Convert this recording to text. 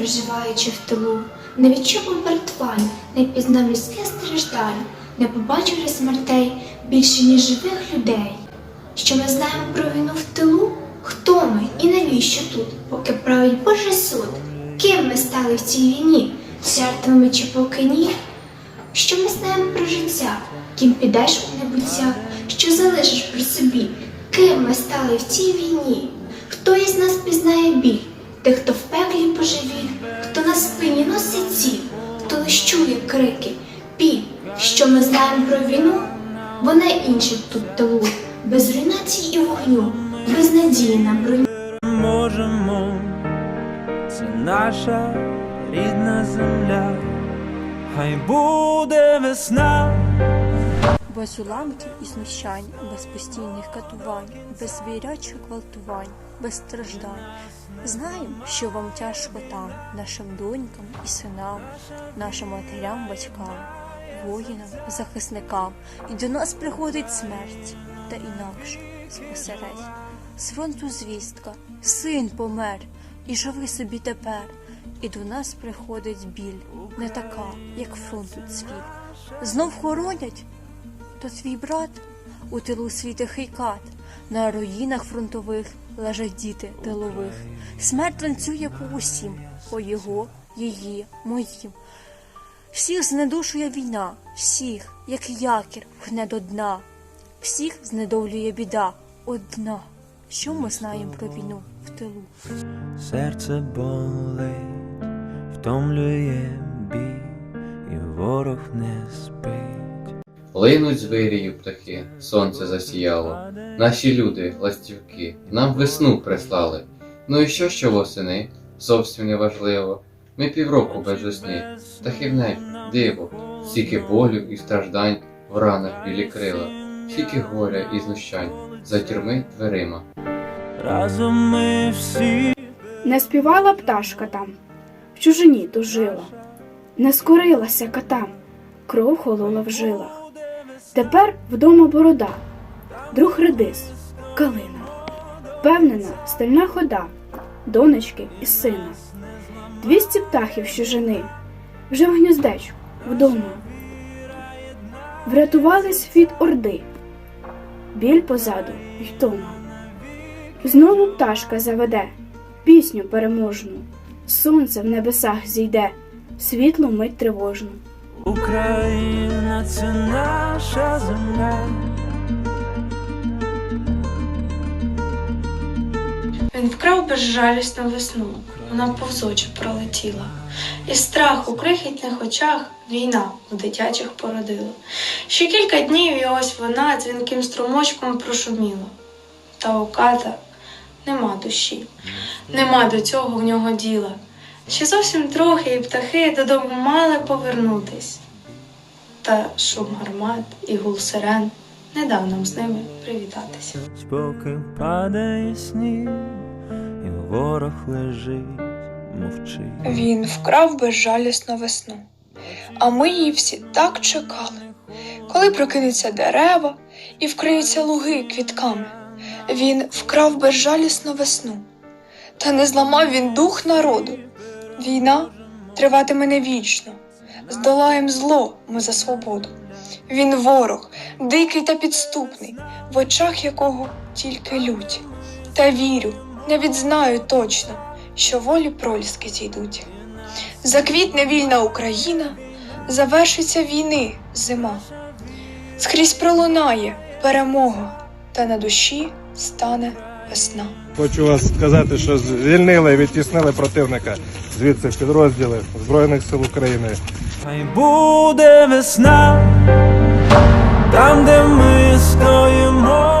проживаючи в тилу, не відчув бомбардувань, не пізнав людське страждань, не побачив смертей більше, ніж живих людей. Що ми знаємо про війну в тилу? Хто ми і навіщо тут, поки править Божий суд? Ким ми стали в цій війні? Жертвами чи поки ні? Що ми знаємо про життя? Ким підеш у небуття? Що залишиш при собі? Ким ми стали в цій війні? Хто із нас пізнає біль? Тих, хто в пеклі божевіль, хто на спині носить ціль, хто лиш чує крики, біль. Що ми знаємо про війну? Вона інших тут тилу, без руйнацій і вогню, без надії на броню. можемо, це наша рідна земля, хай буде весна. Без уламків і знущань, без постійних катувань, без звірячих гвалтувань, без страждань. Знаємо, що вам тяжко там, нашим донькам і синам, нашим матерям, батькам, воїнам, захисникам. І до нас приходить смерть, та інакше спосередь. З фронту звістка, син помер, і живи собі тепер. І до нас приходить біль, не така, як фронту цвіт. Знов хоронять, то твій брат у тилу свій тихий кат, на руїнах фронтових лежать діти тилових. Смерть танцює по усім, по його, її, моїм. Всіх знедушує війна, всіх, як якір, гне до дна, всіх знедовлює біда, одна. Що ми знаємо про війну в тилу? Серце болить, втомлює бій, і ворог не спить. Линуть з вирію птахи, сонце засіяло. Наші люди, ластівки, нам весну прислали. Ну і що, що восени? Зовсім не важливо. Ми півроку без весни, птахи в небі, диво, стільки болю і страждань в ранах білі крила, стільки горя і знущань за тюрми дверима. Разом ми всі. Не співала пташка там, в чужині тужила, не скорилася катам, кров холола в жилах. Тепер вдома борода, друг редис, калина, впевнена стальна хода, донечки і сина. Двісті птахів з чужини, вже в гніздечку, вдома. Врятувались від орди, біль позаду й втома. Знову пташка заведе пісню переможну, сонце в небесах зійде, світло мить тривожну. Україна це наша земля. Він вкрав безжалісну весну, вона повзочі пролетіла. І страх у крихітних очах війна у дитячих породила. Ще кілька днів і ось вона дзвінким струмочком прошуміла. Та у ката нема душі, нема до цього в нього діла. Ще зовсім трохи і птахи додому мали повернутись. Та шум гармат і гул сирен не дав нам з ними привітатися. Поки падає сніг, і ворог лежить, мовчить. Він вкрав безжалісну весну, а ми її всі так чекали. Коли прокинуться дерева і вкриються луги квітками, він вкрав безжалісну весну, та не зламав він дух народу. Війна триватиме не вічно, здолаєм зло ми за свободу. Він ворог, дикий та підступний, в очах якого тільки лють. Та вірю, навіть знаю точно, що волі проліски зійдуть. Заквітне вільна Україна, завершиться війни зима. Скрізь пролунає перемога, та на душі стане весна. Хочу вас сказати, що звільнили і відтіснили противника звідси в підрозділи Збройних сил України. Хай буде весна, там, де ми стоїмо.